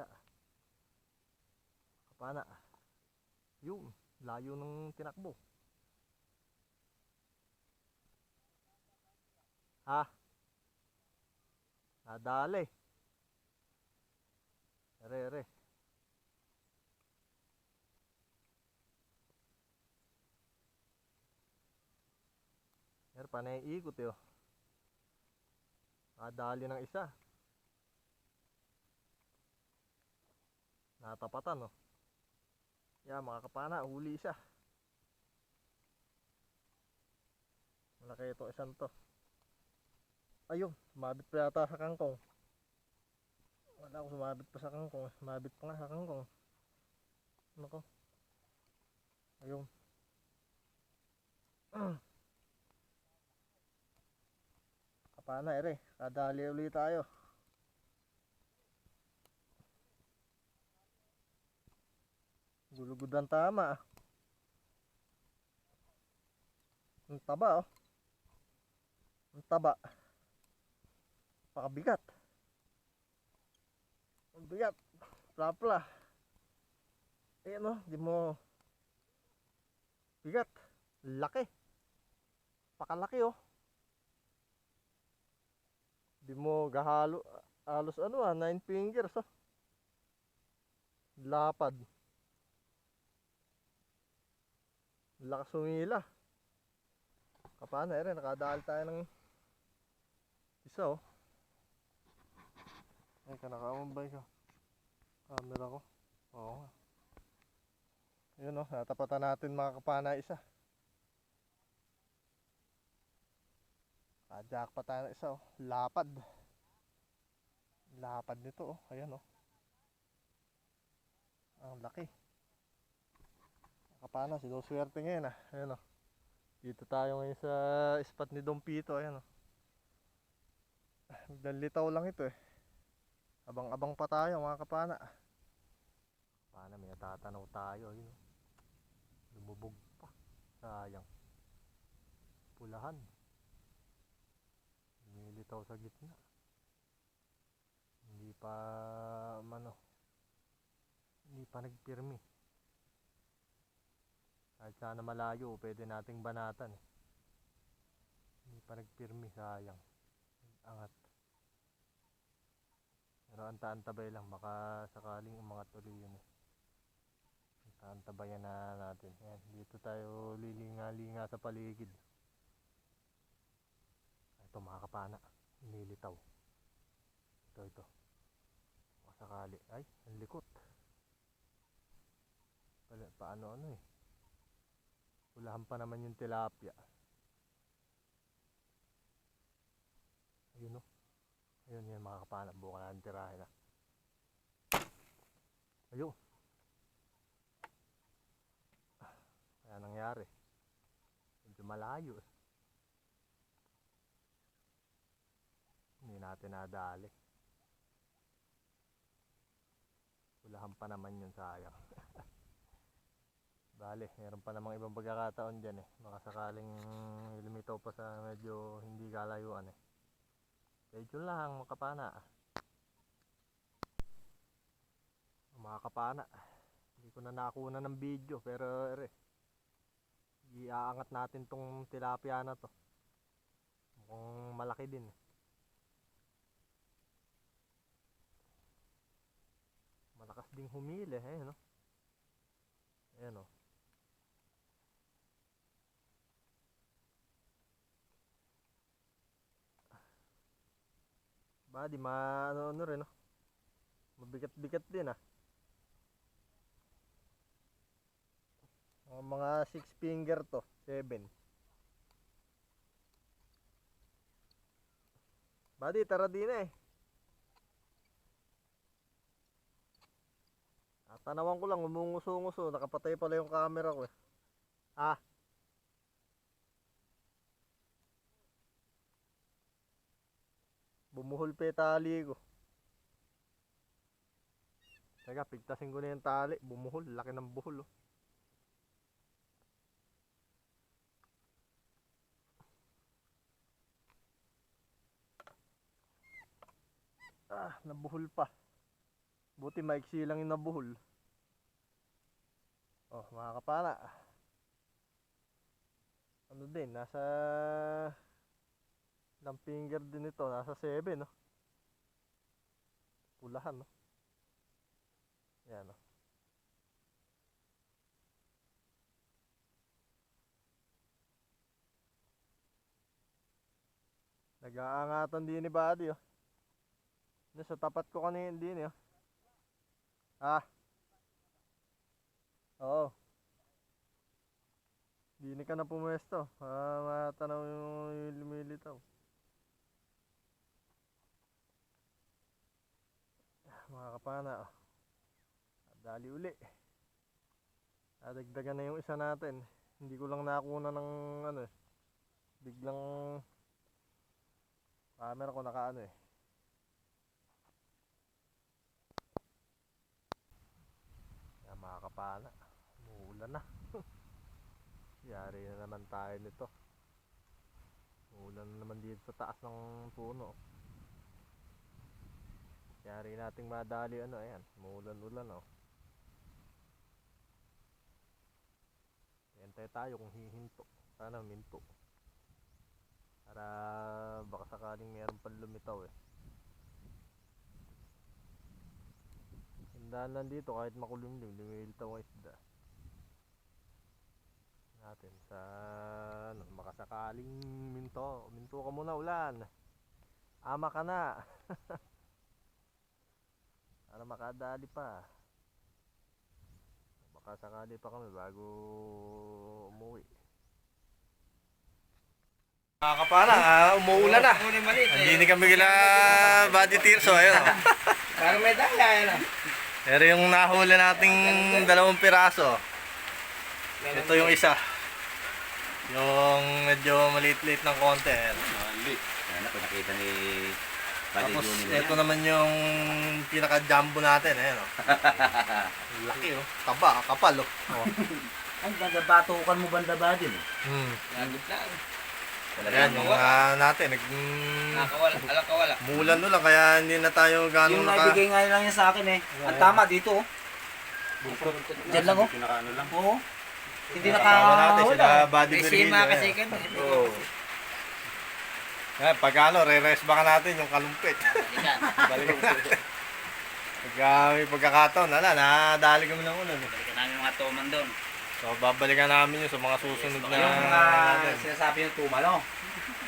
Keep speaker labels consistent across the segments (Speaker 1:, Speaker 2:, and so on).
Speaker 1: kaya. Kapana. Yun, layo ng tinakbo. Ha? Nadali. Ere, ere. Ere, panay ikot eh. oh. Nadali ng isa. Natapatan oh. Yeah, mga kapana, huli siya. Malaki ito isang to. Ayun, sumabit pa yata sa kangkong. Wala ko sumabit pa sa kangkong. Sumabit pa nga sa kangkong. Ano ko? Ayun. Kapana ere, kadali ulit tayo. Gulugod ang tama. ah. Ang taba oh. Ang taba. Pakabigat. Ang bigat. Plapla. Eh ano, di mo bigat. Laki. Pakalaki oh. Di mo gahalo halos ano ah, nine fingers oh. Lapad. Lakas sumila. Kapana eh rin, nakadaan tayo ng isa oh. Ay, kanakaambay ka. Camera ko. Oo nga. Yun oh, natapatan natin mga kapana isa. Kajak pa tayo ng isa oh. Lapad. Lapad nito oh. Ayan oh. Ang laki. Kapana, sinuswerte ngayon ah. Ayan oh. Dito tayo ngayon sa spot ni Don Pito. Ayan oh. Dalitaw lang ito eh. Abang-abang pa tayo mga kapana. Kapana, may natatanaw tayo. Yun oh. Lumubog pa. Sayang. Pulahan. Lumilitaw sa gitna. Hindi pa mano. Hindi pa nagpirmi. Kahit sana malayo, pwede nating banatan eh. Hindi pa nagpirmi, sayang. Angat. Pero anta-antabay lang, baka sakaling umangat ulit yun eh. Anta-antabayan na natin. Yan, dito tayo lilinga-linga sa paligid. Ito mga kapana, nilitaw. Ito, ito. Baka sakali. Ay, ang likot. Paano ano eh. Ulahan pa naman yung tilapia. Ayun o. Ayun yan mga kapanap. Buka na tirahin na. Ayun. Kaya nangyari. Medyo malayo eh. Hindi natin nadali. Ulahan pa naman yun sayang. Bale, meron pa namang ibang pagkakataon dyan eh. Baka sakaling lumitaw pa sa medyo hindi kalayuan eh. Medyo lang, mga kapana. Mga kapana. Hindi ko na nakuna ng video pero ere. Iaangat natin tong tilapia na to. Mukhang malaki din eh. Malakas ding humili eh, no? Ayan oh. Ba, di ma ano, ano rin, no? Mabigat-bigat din, ah. Mga, mga six finger to, seven. Buddy, tara din eh. Ah, tanawan ko lang, umunguso-nguso. Nakapatay pala yung camera ko eh. Ah. Bumuhol pa yung tali ko. Teka, pigtasin ko na yung tali. Bumuhol. Laki ng buhol oh. Ah, nabuhol pa. Buti maiksi lang yung nabuhol. Oh, mga kapana. Ano din, nasa ilang finger din ito, nasa 7, no? Pulahan, no? Yan, no? Nag-aangatan din ni Buddy, oh. Doon sa tapat ko kanina din, oh. Ah. Oo. Hindi ka na pumwesto. Ah, matanaw yung lumilitaw. Mga kapana, oh. Dali uli. Dadagdagan na yung isa natin. Hindi ko lang nakuna ng ano eh. Biglang camera ko nakaano eh. Yan mga kapana. Umuulan na. Yari na naman tayo nito. Umuulan na naman dito sa taas ng puno. Yari nating madali ano ayan. Umuulan-ulan oh. Hintay tayo kung hihinto. Sana minto. Para baka sakaling meron pang lumitaw eh. Tandaan lang dito kahit makulimlim, lumilitaw ang isda. Natin sa ano, makasakaling minto. Minto ka muna ulan. Ama ka na. Para makadali pa. Baka sakali pa kami bago umuwi. Mga kapana, ah, umuulan na.
Speaker 2: Maliit
Speaker 1: Hindi kami kila Buddy Tirso, ayun. oh.
Speaker 2: Parang medalya yan ah.
Speaker 1: Pero yung nahuli nating dalawang piraso, ito yung isa. Yung medyo maliit-liit ng konti. ayan.
Speaker 2: Mali. Yan ako nakita ni
Speaker 1: Tapos ito naman yung pinaka-jumbo natin. Ayan, oh. Laki oh. Taba, kapal oh. oh.
Speaker 3: Ay, ganda batukan mo banda ba din?
Speaker 1: Hmm.
Speaker 2: Nagit lang.
Speaker 1: Ayan, yung natin. Nag,
Speaker 2: Nakawala. Alam ka wala.
Speaker 1: mulan no lang, kaya hindi na tayo gano'ng
Speaker 3: yung
Speaker 1: naka...
Speaker 3: naibigay nga lang yan sa akin eh. Ang tama dito oh. Diyan lang oh.
Speaker 2: Pinakaano lang.
Speaker 3: Oo. Hindi
Speaker 1: natin sila
Speaker 3: nakahula.
Speaker 1: Buddy
Speaker 2: May
Speaker 1: Virgilio.
Speaker 2: sima kasi kami.
Speaker 1: Oo. Ayan, pag ano, re-rest baka natin yung kalumpit. Balikan natin. Pagka may pagkakataon, ala, nadali kami ng ulan. eh.
Speaker 2: Balikan namin mga toman doon.
Speaker 1: So, babalikan namin yun sa mga susunod na
Speaker 3: Yung uh,
Speaker 1: natin.
Speaker 3: sinasabi yung tumalo.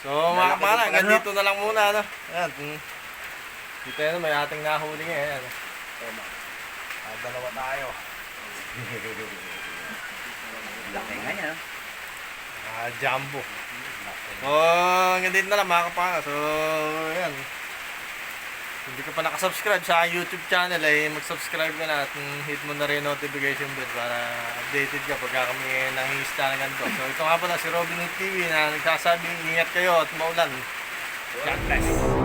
Speaker 1: So, mga kapala, hanggang dito na lang muna, ano. Ayan, mm. dito yun, may ating nahuli ngayon. Ayan. Ah, dalawa tayo.
Speaker 3: Laki nga yan.
Speaker 1: Ah, jumbo. So, hanggang dito na lang mga kapala. So, ayan. Hindi ka pa nakasubscribe sa YouTube channel ay mag-subscribe ka na at hit mo na rin notification bell para updated ka pagka kami nangingista ng ganito. So ito nga pala si Robin TV na nagsasabing ingat kayo at maulan. God bless.